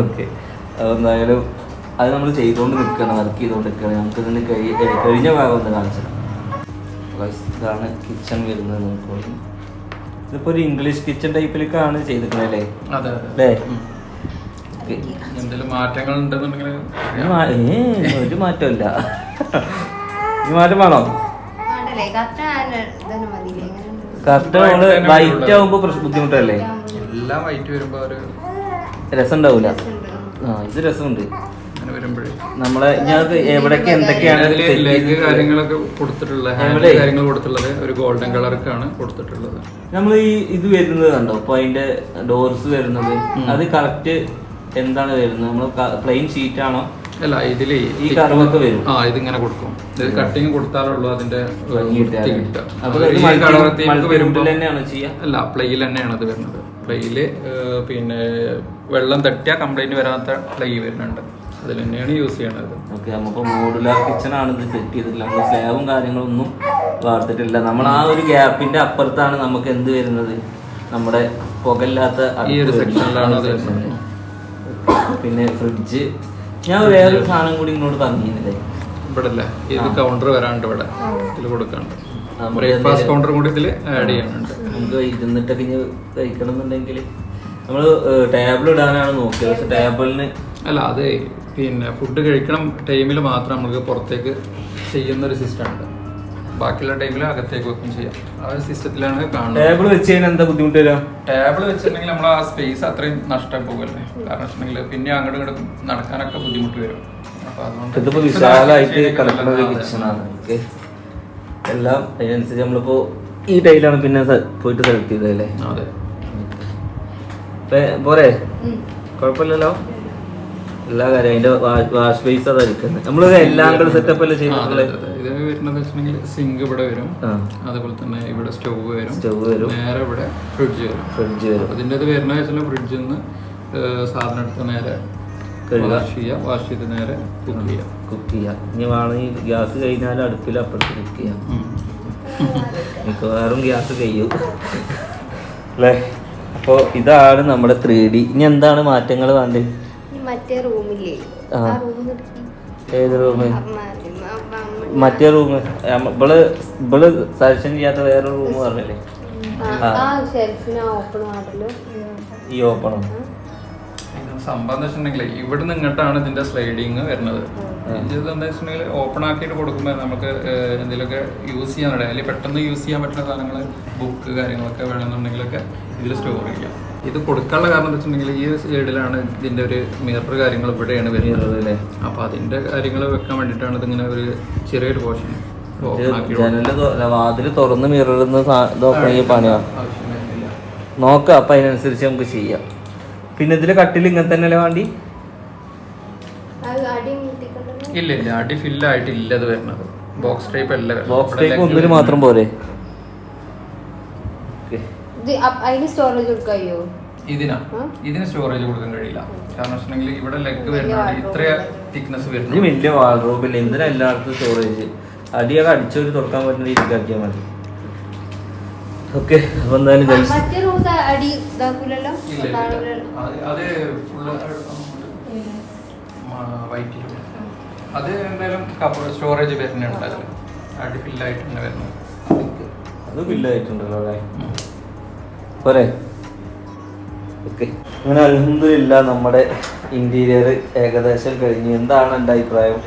ഓക്കെ. എന്തായാലും അത് നമ്മൾ ചെയ്തുകൊണ്ട് നിൽക്കണം. വർക്ക് ചെയ്തുകൊണ്ട് നിൽക്കണം. നമുക്ക് ഇതിന് കഴിഞ്ഞ ഭാഗം ഒന്ന് കാണിച്ചു ഇതാണ് കിച്ചൺ വരുന്നത് നോക്കുമ്പോൾ ഇതിപ്പോ ഒരു ഇംഗ്ലീഷ് കിച്ചൺ ടൈപ്പിലേക്കാണ് ചെയ്തിട്ടുള്ളത് അല്ലേ? അല്ലേ? മാറ്റങ്ങൾ ഒരു മാറ്റമില്ല ഈ മാറ്റം വേണോ? കറക്റ്റ് നമ്മൾ വൈറ്റ് ആവുമ്പോ ബുദ്ധിമുട്ടല്ലേ? എല്ലാം വൈറ്റ് വരുമ്പോ ഒരു രസം ഉണ്ടാവൂല ആ ഇത് രസമുണ്ട്. നമ്മളെ ഞങ്ങൾക്ക് എവിടൊക്കെ എന്തൊക്കെയാണ്? കാര്യങ്ങളൊക്കെ കൊടുത്തിട്ടുള്ള കാര്യങ്ങൾ കൊടുത്തിട്ടുള്ളത് ഒരു ഗോൾഡൻ കളർക്കാണ് കൊടുത്തിട്ടുള്ളത്. നമ്മൾ ഈ ഇത് വരുന്നത് കണ്ടോ? അപ്പൊ അതിന്റെ ഡോർസ് വരുന്നത്. അത് കറക്റ്റ് എന്താണ് വരുന്നത്? നമ്മൾ പ്ലെയിൻ ഷീറ്റ് ആണോ? അല്ല ഇതിൽ ഈ കർവൊക്കെ വരും. ആ ഇതിങ്ങനെ കൊടുക്കും. ഇത് കട്ടിങ് കൊടുത്താലുള്ളൂ അതിന്റെ? അല്ല? പ്ലെയിൽ തന്നെയാണ് അത് വരുന്നത്. പ്ലെയിൽ പിന്നെ വെള്ളം തട്ടിയാൽ കംപ്ലൈന്റ് വരാത്ത പ്ലൈ വരുന്നുണ്ട്. അതിൽ തന്നെയാണ് യൂസ് ചെയ്യണത്. ഓക്കെ നമുക്ക് മോഡുലാർ കിച്ചൺ ആണ് ഇത് സെറ്റ് ചെയ്തിട്ടില്ല നമ്മൾ സ്ലാബും കാര്യങ്ങളൊന്നും വാർത്തിട്ടില്ല. നമ്മൾ ആ ഒരു ഗ്യാപ്പിന്റെ അപ്പുറത്താണ് നമുക്ക് എന്ത് വരുന്നത്? നമ്മുടെ പുകയില്ലാത്ത ഈ ഒരു സെക്ഷനിലാണ് അത് വരുന്നത്. പിന്നെ ഫ്രിഡ്ജ് ഞാൻ വേറൊരു സാധനം കൂടി ഇങ്ങോട്ട് പറഞ്ഞിരുന്നില്ലേ ഇവിടെ അല്ല ഇത് കൗണ്ടർ വരാണ്ട് ഇവിടെ ഇതിൽ കൊടുക്കാണ്ട്. ബ്രേക്ക്ഫാസ്റ്റ് കൗണ്ടർ കൂടി ഇതിൽ ആഡ് ചെയ്യാനുണ്ട്. നമുക്ക് ഇരുന്നിട്ടൊക്കെ ഇനി കഴിക്കണം എന്നുണ്ടെങ്കിൽ നമ്മൾ ടേബിൾ ഇടാനാണ് നോക്കിയത്. പക്ഷെ ടേബിളിന് അല്ല അതെ പിന്നെ ഫുഡ് കഴിക്കണം ടൈമിൽ മാത്രം നമുക്ക് പുറത്തേക്ക് ചെയ്യുന്ന ഒരു സിസ്റ്റം ഉണ്ട്. ബാക്കിയുള്ള ടൈമിൽ അകത്തേക്ക് വെക്കും ചെയ്യാം. ആ ഒരു സിസ്റ്റത്തിലാണ് കാണുന്നത്. ടേബിൾ വെച്ച് കഴിഞ്ഞാൽ എന്താ ബുദ്ധിമുട്ട് വരാം ടേബിൾ വെച്ചിട്ടുണ്ടെങ്കിൽ നമ്മൾ ആ സ്പേസ് അത്രയും നഷ്ടം പോകുമല്ലേ കാരണം വെച്ചിട്ടുണ്ടെങ്കിൽ പിന്നെ അങ്ങോട്ടും ഇങ്ങോട്ടും നടക്കാനൊക്കെ ബുദ്ധിമുട്ട് വരും. അപ്പൊ അതുകൊണ്ട് ഇതിപ്പോ വിശാലമായിട്ട് കിടക്കുന്ന ഒരു കിച്ചണാണ് ഓക്കെ. എല്ലാം അതിനനുസരിച്ച് നമ്മളിപ്പോ ഈ ടൈലാണ് പിന്നെ സ- പോയിട്ട് സെലക്ട് ചെയ്തതല്ലേ അതെ. ഇപ്പൊ പോരെ. കുഴപ്പമില്ലല്ലോ? എല്ലാ കാര്യം അതിന്റെ വാഷ് ബേസ് അതായിരിക്കുന്നത് നമ്മളൊരു എല്ലാം കൂടെ സെറ്റപ്പ് അല്ലേ ആ, അതെ, അതെ, അതെ. ഇത് വരുന്നത് വെച്ചിട്ടുണ്ടെങ്കിൽ സിങ്ക് ഇവിടെ വരും. അതുപോലെ തന്നെ ഇവിടെ സ്റ്റവ് വരും. സ്റ്റവ് വരും. നേരെ ഇവിടെ ഫ്രിഡ്ജ് വരും. ഫ്രിഡ്ജ് വരും. അതിന്റെ അത് ഇത് വരുന്ന വെച്ചാൽ ഫ്രിഡ്ജിൽ നിന്ന് സാധനം എടുത്ത് നേരെ. വാഷ് ചെയ്യുക വാഷ് ചെയ്ത് നേരെ കുക്ക് ചെയ്യാം. കുക്ക് ചെയ്യാം. ഇനി വേണമെങ്കിൽ ഗ്യാസ് കഴിഞ്ഞാൽ അടുപ്പിൽ അപ്പുറത്ത് കുക്ക് ചെയ്യാം. മിക്കവാറും ഗ്യാസ് കഴിയും അല്ലേ അപ്പോൾ ഇതാണ് നമ്മുടെ ത്രീ ഡി ഇനി എന്താണ് മാറ്റങ്ങൾ വേണ്ടത്? മറ്റേ റൂമില്ലേ റൂമിൽ ഏത് റൂം മറ്റേ റൂം ഇവൾ ഇവൾ സജഷൻ ചെയ്യാത്ത വേറെ റൂം പറഞ്ഞില്ലേ? ഈ ഓപ്പണോ സംഭവം എന്ന് വെച്ചിട്ടുണ്ടെങ്കിൽ ഇവിടുന്ന് ഇങ്ങോട്ടാണ് ഇതിന്റെ സ്ലൈഡിങ് വരുന്നത്. ഇത് എന്താ വെച്ചിട്ടുണ്ടെങ്കിൽ ഓപ്പൺ ആക്കിയിട്ട് കൊടുക്കുമ്പോൾ നമുക്ക് എന്തെങ്കിലുമൊക്കെ യൂസ് ചെയ്യാൻ അല്ലെങ്കിൽ പെട്ടെന്ന് യൂസ് ചെയ്യാൻ പറ്റുന്ന സാധനങ്ങൾ ബുക്ക് കാര്യങ്ങളൊക്കെ വേണമെന്നുണ്ടെങ്കിലൊക്കെ ഇതിൽ സ്റ്റോർ ചെയ്യാം. ഇത് കൊടുക്കാനുള്ള കാരണം എന്താ വെച്ചിട്ടുണ്ടെങ്കിൽ ഈ സൈഡിലാണ് ഇതിന്റെ ഒരു മിറർ കാര്യങ്ങൾ ഇവിടെയാണ് വരുന്നത്. അല്ലേ? അപ്പോൾ അതിന്റെ കാര്യങ്ങൾ വെക്കാൻ വേണ്ടിട്ടാണ് ഇതിങ്ങനെ ഒരു ചെറിയൊരു പോർഷൻ വാതിൽ തുറന്ന് മിററുന്ന പണിയാ? നോക്കാം അപ്പൊ അതിനനുസരിച്ച് നമുക്ക് ചെയ്യാം. പിന്നെ ഇതിൽ കട്ടിൽ ഇങ്ങനെ തന്നെയല്ലേ വേണ്ടി? അത് അടി മുട്ടിക്കൊണ്ടല്ലോ? ഇല്ല ഇല്ല അടി ഫില്ലായിട്ടില്ല അത് വരുന്നത്. ബോക്സ് ടൈപ്പ് അല്ല ബോക്സ് ടൈപ്പ് ഒന്നിന് മാത്രം പോരെ? അപ്പ- അതിന് സ്റ്റോറേജ് കൊടുക്കായോ ഇതിനാ. ആ? ഇതിന് സ്റ്റോറേജ് കൊടുക്കാൻ കഴിയില്ല. കാരണം വെച്ചിട്ടുണ്ടെങ്കിൽ ഇവിടെ ലെഗ് വലിയ വരുന്നുണ്ട് ഇത്ര. തിക്നെസ് വരുന്നു വലിയ വാൾഡ്രോബില്ല എന്തിനാ എല്ലായിടത്തും സ്റ്റോറേജ് അടിയൊക്കെ അടിച്ചൊരു തുറക്കാൻ പറ്റുന്ന രീതിക്കാക്കിയാൽ മതി. ഓക്കെ അപ്പൊ എന്തായാലും അത് അത് അത് എന്തായാലും സ്റ്റോറേജ് വരുന്നുണ്ട് അതിൽ അടി ഫില്ലായിട്ട് തന്നെ വരുന്നത്. അത് ഫില്ലായിട്ടുണ്ടല്ലോ അല്ലേ? പോരെ? ഓക്കെ. അങ്ങനെ അലഹമില്ല നമ്മുടെ ഇന്റീരിയർ ഏകദേശം കഴിഞ്ഞു. എന്താണ് എന്റെ അഭിപ്രായം?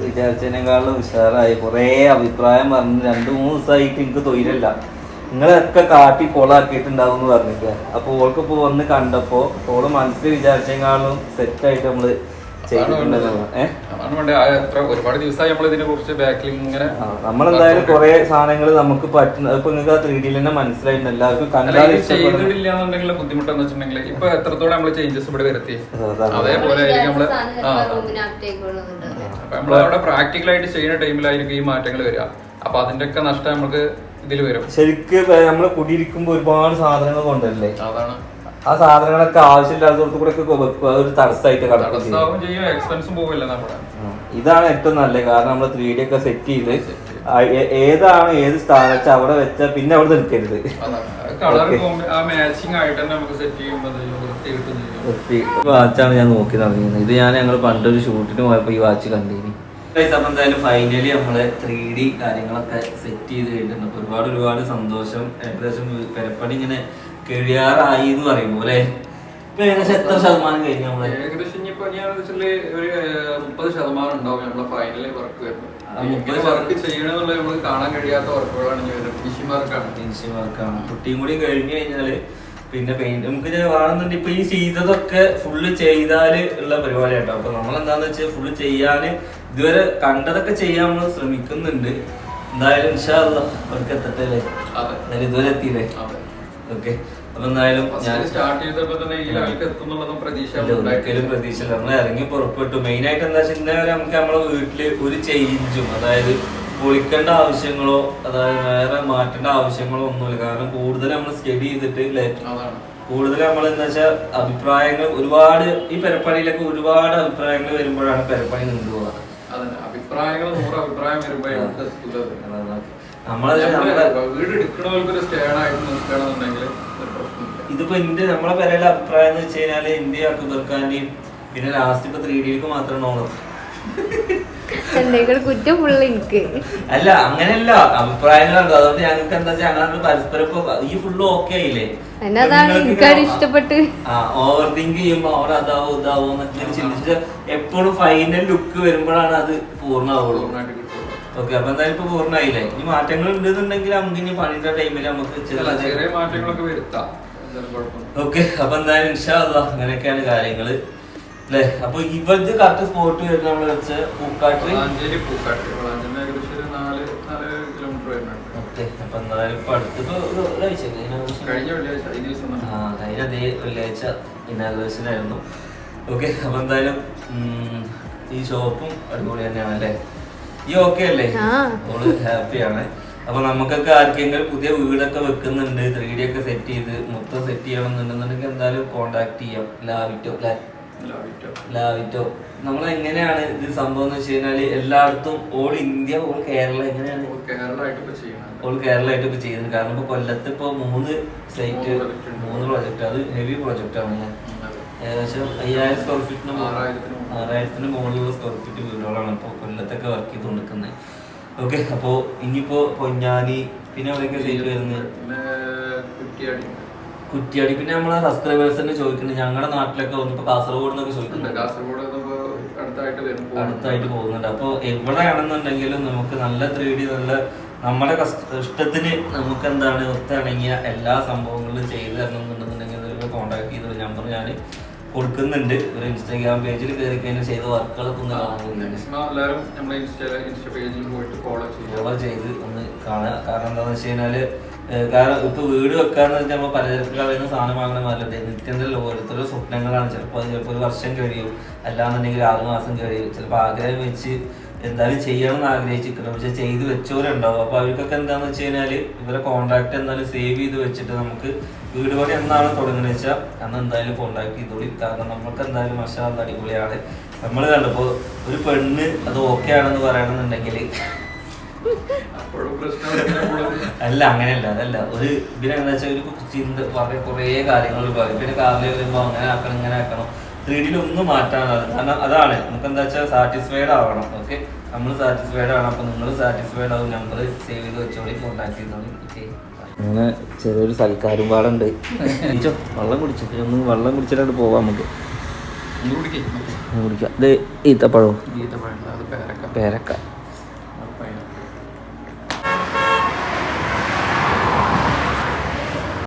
വിചാരിച്ചതിനേക്കാളും ഉഷാറായി. കുറേ അഭിപ്രായം പറഞ്ഞു. രണ്ടു മൂന്ന് ദിവസമായിട്ട് എനിക്ക് തൊഴിലല്ല. നിങ്ങളൊക്കെ കാട്ടി കോളാക്കിയിട്ടുണ്ടാവും എന്ന് പറഞ്ഞിട്ട് അപ്പൊ ഓൾക്ക് ഇപ്പൊ വന്ന് കണ്ടപ്പോ ഓൾ മനസ്സിൽ വിചാരിച്ചതിനേക്കാളും സെറ്റായിട്ട് നമ്മൾ ഒരുപാട് ദിവസമായി നമ്മൾ ഇതിനെ കുറിച്ച് ബാക്കിൽ ഇങ്ങനെ നമ്മളെന്തായാലും കുറെ സാധനങ്ങൾ നമുക്ക് പറ്റുന്ന ഇപ്പൊ നിങ്ങൾക്ക് ആ ത്രീ ഡിയിൽ തന്നെ മനസ്സിലായിരുന്നു എല്ലാവർക്കും കണ്ടാൽ ചെയ്തിട്ടില്ല എന്നുണ്ടെങ്കിൽ ബുദ്ധിമുട്ടെന്ന് വെച്ചിട്ടുണ്ടെങ്കിൽ ഇപ്പൊ എത്രത്തോളം നമ്മൾ ചേഞ്ചസ് ഇവിടെ വരുത്തി? അതേപോലെ ആയിരിക്കും നമ്മൾ നമ്മൾ അവിടെ പ്രാക്ടിക്കൽ ആയിട്ട് ചെയ്യുന്ന ടൈമിലായിരിക്കും ഈ മാറ്റങ്ങൾ വരിക. അപ്പൊ അതിന്റെ ഒക്കെ നഷ്ടം നമുക്ക് ഇതിൽ വരും. ശരിക്കും നമ്മൾ കുടിയിരിക്കുമ്പോ ഒരുപാട് സാധനങ്ങൾ കൊണ്ടല്ലേ അതാണ്. ആ സാധനങ്ങളൊക്കെ ആവശ്യമില്ലാത്തടത്ത് കൂടെ ഒരു തടസ്സമായിട്ട് കടക്കും ചെയ്യും. ചെയ്യും എക്സ്പെൻസും പോവില്ല നമ്മുടെ. ആ, ഇതാണ് ഏറ്റവും നല്ലത്. കാരണം നമ്മൾ ത്രീ ഡി ഒക്കെ സെറ്റ് ചെയ്ത് ഏതാണ് ഏത് സ്ഥാനം വെച്ചാൽ അവിടെ വെച്ചാൽ പിന്നെ അവിടെ നിൽക്കരുത്. വാച്ചാണ് ഞാൻ നോക്കി നടന്നിരുന്നത്. ഇത് ഞാൻ ഞങ്ങൾ പണ്ടൊരു ഷൂട്ടിന് പോയപ്പോൾ ഈ വാച്ച് കണ്ടിരുന്നു അപ്പം എന്തായാലും ഫൈനലി നമ്മൾ ത്രീ ഡി കാര്യങ്ങളൊക്കെ സെറ്റ് ചെയ്ത് കഴിഞ്ഞിട്ടുണ്ട്. ഒരുപാട് ഒരുപാട് സന്തോഷം. ഏകദേശം പെരപ്പണി ഇങ്ങനെ കഴിയാറായി എന്ന് പറയുമ്പോൾ അല്ലേ? ഇപ്പൊ ഏകദേശം എത്ര ശതമാനം കഴിഞ്ഞു നമ്മൾ? ഏകദേശം ഇനിയിപ്പോ ഞാൻ വെച്ചാൽ ഒരു മുപ്പത് ശതമാനം ഉണ്ടാവും നമ്മളെ ഫൈനലി വർക്ക് വരുന്നത് ആ, മുപ്പത് ഇങ്ങനെ വർക്ക് ചെയ്യണമെന്നുള്ള നമുക്ക് കാണാൻ കഴിയാത്ത വർക്കുകളാണ് ഇനി വരുന്നത്. ഫിനിഷിംഗ് വർക്കാണ് ഫിനിഷിംഗ് വർക്കാണ് കുട്ടിയും കൂടി കഴിഞ്ഞു കഴിഞ്ഞാൽ പിന്നെ പെയിന്റ് നമുക്ക് ഇത് വേണമെന്നുണ്ട്. ഇപ്പൊ ഈ ചെയ്തതൊക്കെ ഫുള്ള് ചെയ്താൽ ഉള്ള പരിപാടി കേട്ടോ അപ്പൊ നമ്മൾ എന്താന്ന് വെച്ചാൽ ഫുള്ള് ചെയ്യാന് ഇതുവരെ കണ്ടതൊക്കെ ചെയ്യാൻ നമ്മൾ ശ്രമിക്കുന്നുണ്ട്. എന്തായാലും ഇൻഷാല്ല അവർക്ക് എത്തട്ടെ അല്ലേ? ഇതുവരെ എത്തിയില്ലേ ഓക്കെ എന്തായാലും ഞാൻ സ്റ്റാർട്ട് ചെയ്തപ്പോ തന്നെ ഈ ലെവലിൽ എത്തുന്നുള്ളതും പ്രതീക്ഷ ഇല്ല, ഒരിക്കലും നമ്മൾ ഇറങ്ങി പുറപ്പെട്ടു. മെയിൻ ആയിട്ട് എന്താ വെച്ചാൽ ഇന്നേ വരെ നമുക്ക് നമ്മളെ വീട്ടിൽ ഒരു ചേഞ്ചും അതായത് പൊളിക്കേണ്ട ആവശ്യങ്ങളോ അതായത് വേറെ മാറ്റേണ്ട ആവശ്യങ്ങളോ ഒന്നുമില്ല. കാരണം കൂടുതൽ നമ്മൾ സ്റ്റഡി ചെയ്തിട്ട് കൂടുതൽ നമ്മൾ എന്താ വെച്ചാൽ അഭിപ്രായങ്ങൾ ഒരുപാട് ഈ പെരപ്പണിയിലൊക്കെ ഒരുപാട് അഭിപ്രായങ്ങൾ വരുമ്പോഴാണ് പെരപ്പണി നിന്ന് പോകുന്നത് അഭിപ്രായങ്ങൾ നൂറ് അഭിപ്രായം വരുമ്പോഴാണ് നമ്മളെ വീട് എടുക്കണവർക്ക് ഒരു സ്റ്റേഡായിട്ട് പ്രശ്നമില്ല ഇതിപ്പോ എന്റെ നമ്മളെ പല അഭിപ്രായം എന്ന് വെച്ച് കഴിഞ്ഞാൽ എന്റെ തീർക്കാന്റെയും പിന്നെ ലാസ്റ്റ് ഇപ്പൊ ത്രീ ഡിക്ക് മാത്രമാണ് എന്തെങ്കിലും കുറ്റം ഫുള്ള് എനിക്ക്. അല്ല അങ്ങനെയല്ല. അഭിപ്രായങ്ങളുണ്ട് അതുകൊണ്ട് ഞങ്ങൾക്ക് എന്താ വെച്ചാൽ ഞങ്ങൾ പരസ്പരം ഇപ്പൊ ഈ ഫുള്ള് ഓക്കെ ആയില്ലേ? ഇഷ്ടപ്പെട്ട്. ആ ഓവർ തിങ്ക് ചെയ്യുമ്പോ അവിടെ അതാവോ ഇതാവോ എന്നൊക്കെ ചിന്തിച്ച് എപ്പോഴും ഫൈനൽ ലുക്ക് വരുമ്പോഴാണ് അത് പൂർണമാവുള്ളൂ. ഓക്കെ അപ്പൊ എന്തായാലും ഇപ്പൊ പൂർണമായില്ലേ? ഇനി മാറ്റങ്ങൾ ഉണ്ടെന്നുണ്ടെങ്കിൽ നമുക്ക് ഇനി പണിയുടെ ടൈമിൽ നമുക്ക് ചെറിയ മാറ്റങ്ങളൊക്കെ വരുത്താം. ഓക്കെ അപ്പൊ എന്തായാലും ഇൻഷാല്ല അങ്ങനെയൊക്കെയാണ് കാര്യങ്ങൾ. അല്ലേ അപ്പൊ ഇവർക്ക് കറക്റ്റ് സ്പോട്ട് വരുന്ന നമ്മൾ വെച്ച പൂക്കാട്ട് വളാഞ്ചേരി പൂക്കാട്ട്. വളാഞ്ചേരി ഏകദേശം ഒരു നാല് നാല് കിലോമീറ്റർ വരുന്നുണ്ട്. ഓക്കെ അപ്പൊ എന്തായാലും ഇപ്പൊ അടുത്തിപ്പോ ഒരു ഒരാഴ്ച കഴിഞ്ഞ കഴിഞ്ഞ വെള്ളിയാഴ്ച ഈ ദിവസം ആ കഴിഞ്ഞ അതേ വെള്ളിയാഴ്ച ഇനാഗ്രേഷൻ ആയിരുന്നു ഓക്കെ അപ്പൊ എന്തായാലും ഈ ഷോപ്പും അടിപൊളി തന്നെയാണ് അല്ലേ? ഈ ഓക്കെ അല്ലേ. ഓൾ ഹാപ്പിയാണ് അപ്പൊ നമുക്കൊക്കെ ആർക്കെങ്കിലും പുതിയ വീടൊക്കെ വെക്കുന്നുണ്ട് ത്രീ ഡി ഒക്കെ സെറ്റ് ചെയ്ത് മൊത്തം സെറ്റ് ചെയ്യണം എന്നുണ്ടെന്നുണ്ടെങ്കിൽ എന്തായാലും കോണ്ടാക്ട് ചെയ്യാം. ലാവിറ്റോ അല്ലേ ലാവിറ്റോ. ലാവിറ്റോ നമ്മൾ എങ്ങനെയാണ് ഇത് സംഭവം എന്ന് വെച്ച് കഴിഞ്ഞാൽ എല്ലായിടത്തും ഓൾ ഇന്ത്യ ഓൾ കേരള എങ്ങനെയാണ്? ഓൾ കേരള ആയിട്ട് ഇപ്പൊ ചെയ്യുന്നത് കാരണം ഇപ്പൊ കൊല്ലത്ത് ഇപ്പൊ മൂന്ന് സൈറ്റ് മൂന്ന് പ്രൊജക്ട് പ്രോജക്റ്റ് അത് ഹെവി പ്രോജക്റ്റ് ആണ്. ഏകദേശം അയ്യായിരം സ്ക്വയർ ഫീറ്റിന് ആറായിരത്തിന് മുകളിലുള്ള സ്ക്വയർ ഫീറ്റ് വീടുകളാണ് ഇപ്പോൾ കൊല്ലത്തൊക്കെ വർക്ക് ചെയ്തുകൊണ്ടിരിക്കുന്നത്. ഓക്കെ അപ്പോ ഇനിയിപ്പോൾ പൊന്നാനി പിന്നെ എവിടെയൊക്കെ സൈറ്റ് വരുന്നത്? കുറ്റിയാടി. കുറ്റിയാടി. പിന്നെ നമ്മളെ സബ്സ്ക്രൈബേഴ്സിനെ ചോദിക്കുന്നുണ്ട് ഞങ്ങളുടെ നാട്ടിലൊക്കെ വന്നിപ്പോൾ കാസർഗോഡ് നിന്നൊക്കെ. ചോദിക്കുന്നുണ്ട് കാസർഗോഡ് അടുത്തായിട്ട് പോകുന്നുണ്ട്. അപ്പോൾ എവിടെയാണെന്നുണ്ടെങ്കിലും നമുക്ക് നല്ല ത്രീ ഡി നല്ല നമ്മുടെ ഇഷ്ടത്തിന് നമുക്ക് എന്താണ് ഒത്തിണങ്ങിയ എല്ലാ സംഭവങ്ങളും ചെയ്തു തരണം എന്നുണ്ടെന്നുണ്ടെങ്കിൽ കോണ്ടാക്ട് കോൺടാക്ട് ചെയ്ത നമ്പർ ഞാൻ കൊടുക്കുന്നുണ്ട്. ഒരു ഇൻസ്റ്റാഗ്രാം പേജിൽ കയറി കഴിഞ്ഞാൽ ചെയ്ത വർക്കുകളൊക്കെ ഒന്ന് കാണുന്നുണ്ട് എല്ലാവരും നമ്മുടെ ഇൻസ്റ്റാ പേജിൽ പോയിട്ട് ഫോളോ ഫോളോ ചെയ്ത് ഒന്ന് കാണുക കാരണം എന്താണെന്ന് വെച്ച് കഴിഞ്ഞാൽ കാരണം ഇപ്പൊ വീട് വെക്കാന്ന് വെച്ചാൽ നമ്മൾ പലചരക്ക് കളയുന്ന സാധനം വാങ്ങണ മാറില്ല നിത്യന്തല്ലോ ഓരോരുത്തരുടെ സ്വപ്നങ്ങളാണ്. ചിലപ്പോൾ ചിലപ്പോൾ ഒരു വർഷം കഴിയും. അല്ലാന്നുണ്ടെങ്കിൽ ആറ് മാസം കഴിയും. ചിലപ്പോൾ ആഗ്രഹം വെച്ച് എന്തായാലും ചെയ്യണം എന്ന് ആഗ്രഹിച്ചിരിക്കണം പക്ഷെ ചെയ്ത് വെച്ചവരുണ്ടാവും. അപ്പൊ അവർക്കൊക്കെ എന്താന്ന് വെച്ച് കഴിഞ്ഞാൽ ഇവരെ കോണ്ടാക്ട് എന്തായാലും സേവ് ചെയ്ത് വെച്ചിട്ട് നമുക്ക് വീട് പണി എന്നാണ് തുടങ്ങുന്നത് വെച്ചാൽ അന്ന് എന്തായാലും കോണ്ടാക്ട് ചെയ്തോളി. കാരണം നമുക്ക് എന്തായാലും മഷാന്ന് അടിപൊളിയാണ്. നമ്മൾ കണ്ടപ്പോ ഒരു പെണ്ണ് അത് ഓക്കെ ആണെന്ന് പറയണമെന്നുണ്ടെങ്കിൽ അല്ല അങ്ങനെയല്ല. അതല്ല. ഒരു ഇതിനെന്താ വെച്ചാൽ ഒരു ചിന്ത പറയാ കുറേ കാര്യങ്ങൾ പറയും പിന്നെ കാറിൽ വരുമ്പോൾ അങ്ങനെ ആക്കണം ഇങ്ങനെ ആക്കണം. ത്രീ ഡിയിൽ ഒന്നും മാറ്റാനാണ് കാരണം അതാണ്. നമുക്ക് എന്താ വെച്ചാൽ സാറ്റിസ്ഫൈഡ് ആവണം. ഓക്കെ നമ്മൾ സാറ്റിസ്ഫൈഡ് ആണ്. അപ്പൊ നിങ്ങൾ സാറ്റിസ്ഫൈഡ് ആവും. നമ്പർ സേവ് ചെയ്ത് വെച്ചോളി കോൺടാക്ട് ചെയ്തോളി. ഓക്കെ അങ്ങനെ ചെറിയൊരു സൽക്കാരും പാടുണ്ട്. കുടിച്ചോ വെള്ളം കുടിച്ചിട്ട് ഒന്ന് വെള്ളം കുടിച്ചിട്ടാണ് പോവാം നമുക്ക്. കുടിക്കേ. ഇത് ഈത്തപ്പഴം. പഴം പേരക്ക. പേരക്ക.